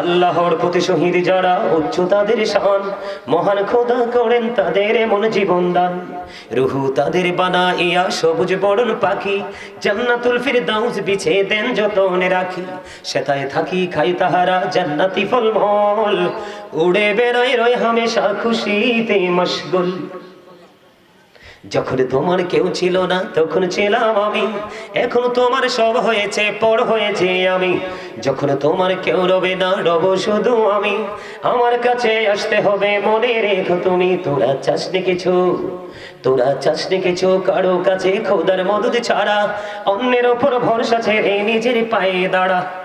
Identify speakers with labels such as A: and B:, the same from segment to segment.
A: আল্লাহর প্রতি শহীদ যারা উচ্চ তাদের শান, মহান খোদা করেন তাদের এমন জীবন দান। রুহু তাদের বানা ইয়া সবুজ বরণ পাখি, জান্নাতুল ফিরদাউস বিছে দেন যতনে রাখি। সেতায় থাকি খাই তাহারা জান্নাতি ফলমল উড়ে বেড়ায় রয় হামেশা খুশিতে মশগুল। যখন তোমার কেউ ছিল না, তখন ছিলাম আমি। এখন তোমার সব হয়েছে, পর হয়েছে আমি। যখন তোমার কেউ রবে না, রব শুধু আমি। আমার কাছে আসতে হবে, মনে রেখো তুমি, তোরা চাসনি কিছু। তোরা চাসনি কিছু, কারও কাছে খোদার মদত ছাড়া। অন্যের ওপর ভরসা ছেড়ে নিজের পায়ে দাঁড়া।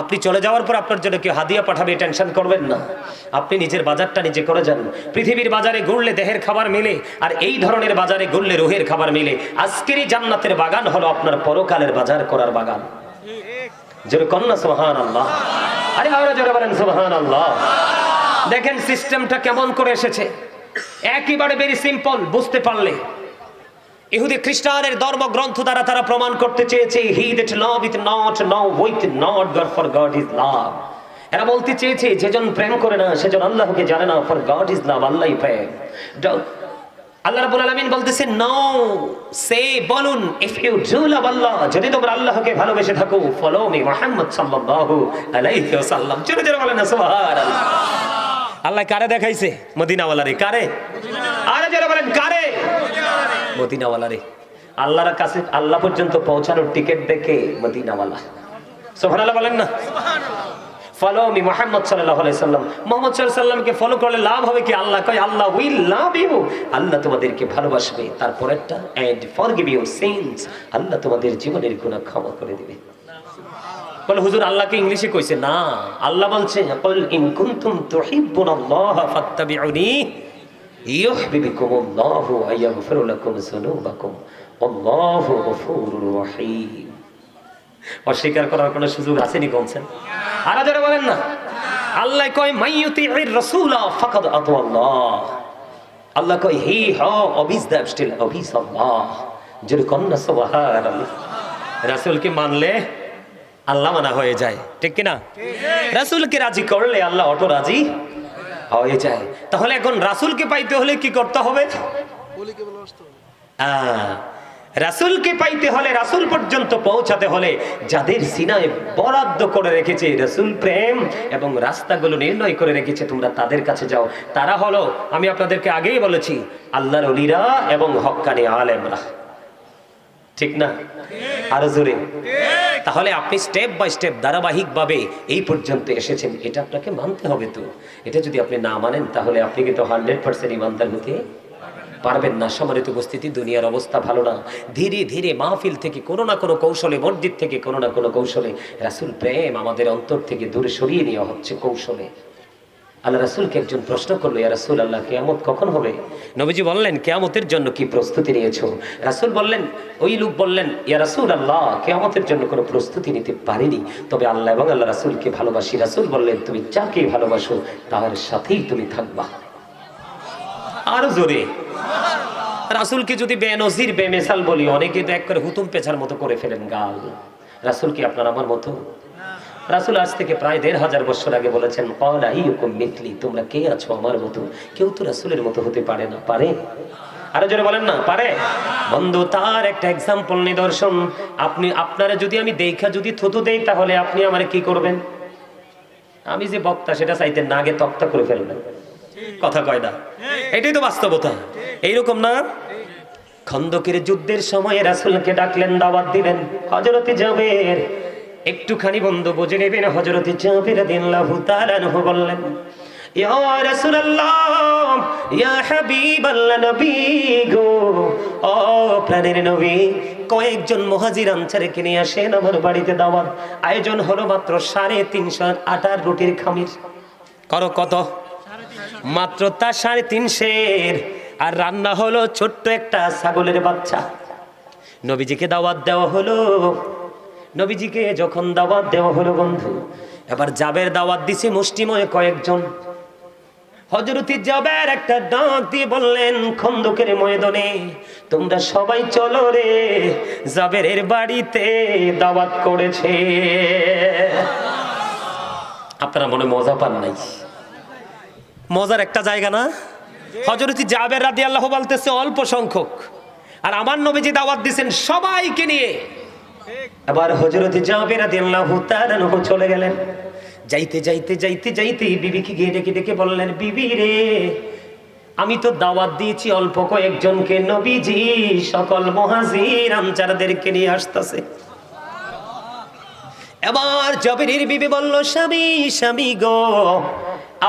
A: আপনি চলে যাওয়ার পর আপনার জন্য কেউ হাদিয়া পাঠাবে টেনশন করবেন না। আপনি নিজের বাজারটা নিজে করে যান। পৃথিবীর বাজারে ঘুরলে দেহের খাবার মিলে, আর এই ধরনের বাজারে ঘুরলে রুহের খাবার মিলে। আজকেরই জান্নাতের বাগান হলো আপনার পরকালের বাজার করার বাগান। সুবহান আল্লাহ আরে বলেন সুবহান আল্লাহ দেখেন সিস্টেমটা কেমন করে এসেছে। একেবারে ভেরি সিম্পল বুঝতে পারলে। ইহুদি খ্রিস্টানের ধর্মগ্রন্থ দ্বারা তারা প্রমাণ করতে চেয়েছে he that loveth not knoweth not God for God is love এরা বলতে চেয়েছে যেজন প্রেম করে না সেজন আল্লাহকে জানে না ফর গড ইজ লাভ আল্লাহই প্রেম। আল্লাহ রাব্বুল আলামিন বলতেছেন নো সে বলুন if you do love Allah, যদি তোমরা আল্লাহকে ভালোবেসে থাকো ফলো মি মুহাম্মদ সাল্লাল্লাহু আলাইহি ওয়াসাল্লাম। জোরে জোরে বলেন সুবহানাল্লাহ। আল্লাহ কারে দেখাইছে? মদিনাওয়ালারে, কারে? আরে জোরে বলেন, কারে? মদিনাওয়ালা রে। আল্লাহর কাছে আল্লাহ পর্যন্ত পৌঁছানোর টিকিট দেখে মদিনাওয়ালা। সোহানাল্লাহ বলেন না? ফলো মি মোহাম্মদ সাল্লাহ সাল্লাম। মোহাম্মদ সাল্লামকে ফলো করলে লাভ হবে কি? আল্লাহ কয় আল্লাহ উইল লাভ ইউ আল্লাহ তোমাদেরকে ভালোবাসবে। তারপরেরটা and forgive you sins Allah তোমাদের জীবনের গুনাহ ক্ষমা করে দিবে। বলে হুজুর আল্লাহকে ইংলিশে কইছে না। আল্লাহ বলছে কুল ইন কুনতুম তুহিব্বুনাল্লাহ ফাত্তাবিউনি। ইউহিব্বুকুমুল্লাহু ওয়া ইয়াগফিরু লাকুম যুনুবাকুম। আল্লাহু গফুরুর রহিম। অস্বীকার করার কোনো সুযোগ আছে নি বলছেন? আর যারা বলেন না। আল্লাহ কয় মাইয়ুতির রাসূলা ফাকাদ আতু আল্লাহ। কয় হি হ দ্যাট স্টিল আল্লাহ। সুবহানাল্লাহ। রাসূলকে মানলে আল্লাহ মানা হয়ে যায়। ঠিক কিনা? রাসূলকে রাজি করলে আল্লাহ অটো রাজি হয়ে যায়। তাহলে এখন রাসূলকে পাইতে হলে কি করতে হবে? আহ, রাসূলকে পাইতে হলে রাসূল পর্যন্ত পৌঁছাতে হলে যাদের সিনায় বরাদ্দ করে রেখেছে রাসূল প্রেম এবং রাস্তাগুলো নির্ণয় করে রেখেছে তোমরা তাদের কাছে যাও। তারা হলো আমি আপনাদেরকে আগেই বলেছি আল্লাহর অলিরা এবং হক্কানি আলেমরা। ঠিক না? আরও জোরে। তাহলে আপনি স্টেপ বাই স্টেপ ধারাবাহিকভাবে এই পর্যন্ত এসেছেন, এটা আপনাকে মানতে হবে তো। এটা যদি আপনি না মানেন, তাহলে আপনি কিন্তু হান্ড্রেড পার্সেন্ট ইমানদার হতে পারবেন না। সম্মানিত উপস্থিতি, দুনিয়ার অবস্থা ভালো না। ধীরে ধীরে মাহফিল থেকে কোনো না কোনো কৌশলে, মসজিদ থেকে কোনো না কোনো কৌশলে, রাসুল প্রেম আমাদের অন্তর থেকে দূরে সরিয়ে নেওয়া হচ্ছে কৌশলে। আল্লাহ রাসুলকে একজন প্রশ্ন করল, ইয়া রাসুল আল্লাহ কেয়ামত কখন হবে? নবীজি বললেন, কেয়ামতের জন্য কি প্রস্তুতি নিয়েছো? রাসুল বললেন, ওই লোক বললেন, ইয়া রাসুল আল্লাহ কেয়ামতের জন্য কোনো প্রস্তুতি নিতে পারিনি। তবে আল্লাহ এবং আল্লাহ রাসুলকে ভালোবাসি। রাসুল বললেন, তুমি যাকে ভালোবাসো, তার সাথেই তুমি থাকবা। আরও জোরে। রাসুলকে যদি বেনজির, বেমেসাল বলি, অনেকে তো এক করে হুতুম পেছার মতো করে ফেলেন গাল। রাসুল কি আপনার আমার মতো? রাসুল আজ থেকে প্রায় দেড় হাজার বছর আগে বলেছেন, কলা ইউকুম মিথলি, তোমরা কে আছো আমার মতো? কেউ তো রাসুলের মতো হতে পারে না। পারে? আরও জোরে বলেন না, পারে? বন্ধু, তার একটা এক্সাম্পল নিদর্শন। আপনি, আপনারা যদি আমি দেখা, যদি থুতু দেই, তাহলে আপনি আমার কি করবেন? আমি যে বক্তা, সেটা চাইতেন না আগে তক্তা করে ফেলবেন। কথা কয় না? এটাই তো বাস্তবতা। এইরকম না? খন্দকের যুদ্ধের সময় রাসুলকে ডাকলেন, দাওয়াত দিলেন। হজরতে জাবের একটুখানি বন্ধু বুঝে নেবেন হজরতে বললেন, ইয়া গো নবী, কয়েকজন মহাজির আসেন আমার বাড়িতে দাওয়াত। আয়োজন হলো মাত্র সাড়ে তিনশো আটার রুটির করো কত? মাত্র তার সাড়ে তিনশের। আর রান্না হলো ছোট্ট একটা ছাগলের বাচ্চা। নবীজিকে দাওয়াত দেওয়া হলো। নবীজিকে যখন দাওয়াত দেওয়া হলো বন্ধু, এবার জাবের দাওয়াত দিছে মুষ্টিময় কয়েকজন। হজরতি জাবের একটা ডাক দিয়ে বললেন, খন্দকের ময়দানে তোমরা সবাই চলো রে, জাবেরের বাড়িতে দাওয়াত করেছে। আপনারা মনে মজা পান নাই? মজার একটা জায়গা না? হজরতি জাবের রাদি আল্লাহ বলতেছে, অল্প সংখ্যক। আর আমার নবীজি দাওয়াত দিছেন সবাইকে নিয়ে। আবার হজরতি জাবের রাদি আল্লাহ চলে গেলেন। যাইতে যাইতে যাইতে যাইতে বিবিকে গিয়ে ডেকে ডেকে বললেন, বিবি রে, আমি তো দাওয়াত দিয়েছি অল্প কয়েকজনকে, নবীজি, সকল মহাজির আনচারদেরকে নিয়ে আসতেছে। এবার জবেরির বিবি বলল, স্বামী স্বামী গো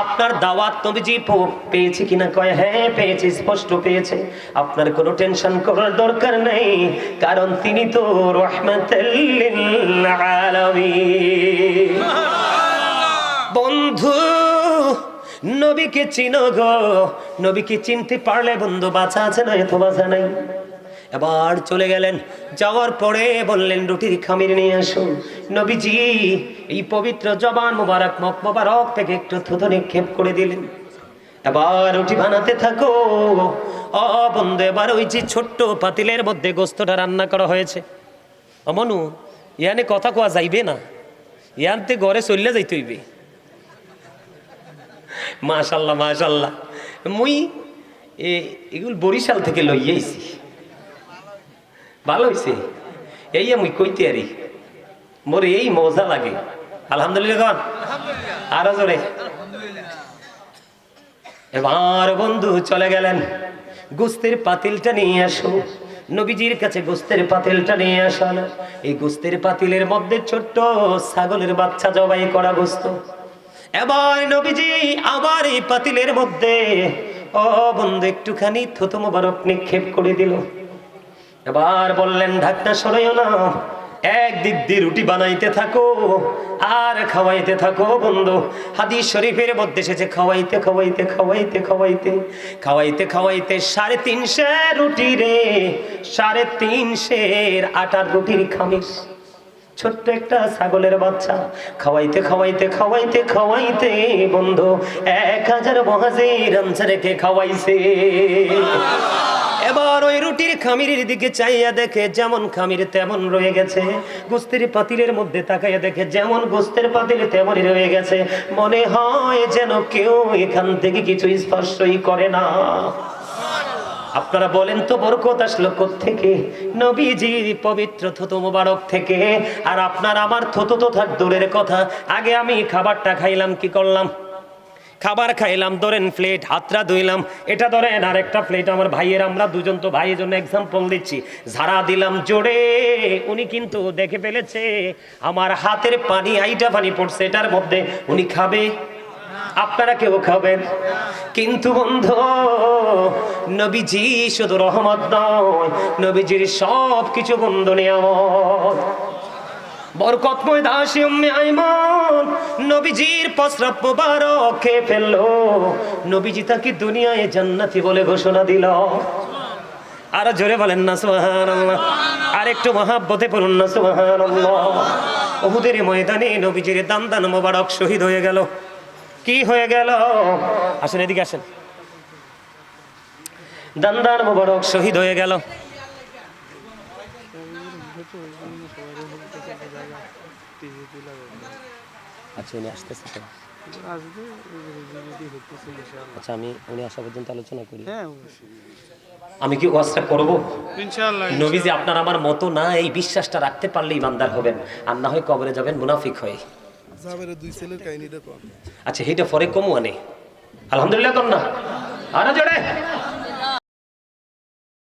A: আপনার দাওয়াত নবীজি পেয়েছে কিনা কয় হ্যাঁ পেয়েছে, স্পষ্ট পেয়েছে। আপনার কোনো টেনশন করার দরকার নেই, কারণ তিনি তো বন্ধু, নবীকে চিনো গো, নবীকে চিনতে পারলে বন্ধু বাঁচা আছে না, এত বাঁচা নাই? এবার চলে গেলেন। যাওয়ার পরে বললেন, রুটির খামির নিয়ে আসুন নবীজি, এই পবিত্র জবান মোবারক মক মোবারক থেকে একটু থুতো নিক্ষেপ করে দিলেন। এবার রুটি বানাতে থাকো। অ, বন্ধু, এবার ওই যে ছোট্ট পাতিলের মধ্যে গোস্তটা রান্না করা হয়েছে। অমনু ইয়ানে কথা কোয়া যাইবে না? ইয়ানতে ঘরে চললে যাইতে হইবে। মাশাল্লাহ মাশাল্লাহ। মুই এগুলো বরিশাল থেকে লইয়াইছি। ভালো হইছে। এই মুই কইতে আরি মোর এই মজা লাগে। আলহামদুলিল্লাহ কন। আরও জোরে। এবার বন্ধু চলে গেলেন গুস্তের পাতিলটা নিয়ে আসো নবীজির কাছে গোস্তের পাতিলটা নিয়ে আসানো। এই গোস্তের পাতিলের মধ্যে ছোট্ট ছাগলের বাচ্চা জবাই করা গোস্ত। এবার নবীজি আবার এই পাতিলের মধ্যে ও বন্ধু একটুখানি থুতু মোবারক নিক্ষেপ করে দিল। এবার বললেন ঢাকনা সরাইও না। এক দিক দিয়ে রুটি বানাইতে থাকো, আর খাওয়াইতে থাকো বন্ধু। হাদিস শরীফের মধ্যে এসেছে, খাওয়াইতে খাওয়াইতে খাওয়াইতে খাওয়াইতে খাওয়াইতে খাওয়াইতে সাড়ে তিনশো রুটি রে, সাড়ে তিনশের আটার রুটির খামিস ছোট্ট একটা ছাগলের বাচ্চা। খাওয়াইতে খাওয়াইতে খাওয়াইতে খাওয়াইতে বন্ধু, এক হাজার মহাজির আনসারেকে খাওয়াইছে। এবার ওই রুটির খামিরের দিকে চাইয়া দেখে, যেমন খামির তেমন রয়ে গেছে। গোস্তের পাতিলের মধ্যে তাকাইয়া দেখে, যেমন গোস্তের পাতিল তেমনই রয়ে গেছে। মনে হয় যেন কেউ এখান থেকে কিছু স্পর্শই করে না। আপনারা বলেন তো, বরকত আসলো থেকে নবীজি পবিত্র থুতু মোবারক থেকে। আর আপনার আমার থুতু তো থাক, দূরের কথা। আগে আমি খাবারটা খাইলাম, কি করলাম? খাবার খাইলাম, ধরেন প্লেট হাতটা ধুইলাম। এটা ধরেন আর একটা প্লেট আমার ভাইয়ের আমরা দুজন তো ভাইয়ের জন্য এক্সাম্পল দিচ্ছি। ঝাড়া দিলাম জোরে, উনি কিন্তু দেখে ফেলেছে, আমার হাতের পানি, আইটা পানি পড়ছে, এটার মধ্যে উনি খাবে। আপনারা কেউ খাবেন? কিন্তু বন্ধু, নবীজি শুধু রহমত নয়, নবীজির সব কিছু বন্ধু নিয়ামত। বরকতময় দাসী উম্মে আইমান। নবীজির প্রস্রাব মুবারক খেয়ে ফেলল। নবীজি তাকে দুনিয়ায় জান্নাতি বলে ঘোষণা দিল। আর জোরে বলেন না, সুবহানাল্লাহ। আর একটু মহাব্বতে বলুন না, সুবহানাল্লাহ। ওহুদের ময়দানে নবীজির দান দান মোবারক শহীদ হয়ে গেল। কি হয়ে গেল? আসেন, এদিকে আসেন। দান্দার মোবারক শহীদ হয়ে গেল। আচ্ছা উনি আসতেছে তো। আচ্ছা আমি উনি আসা পর্যন্ত আলোচনা করি। আমি কি ওয়াজটা করব?
B: ইনশাআল্লাহ
A: নবীজি আপনার আমার মতো না এই বিশ্বাসটা রাখতে পারলেই ইমানদার হবেন। আর না হয় কবরে যাবেন মুনাফিক হয়ে।
B: জাবের দুই ছেলের কাহিনীটা কম
A: আচ্ছা এইটা পরে কমু আনে আলহামদুলিল্লাহ কর না আরও জোরে।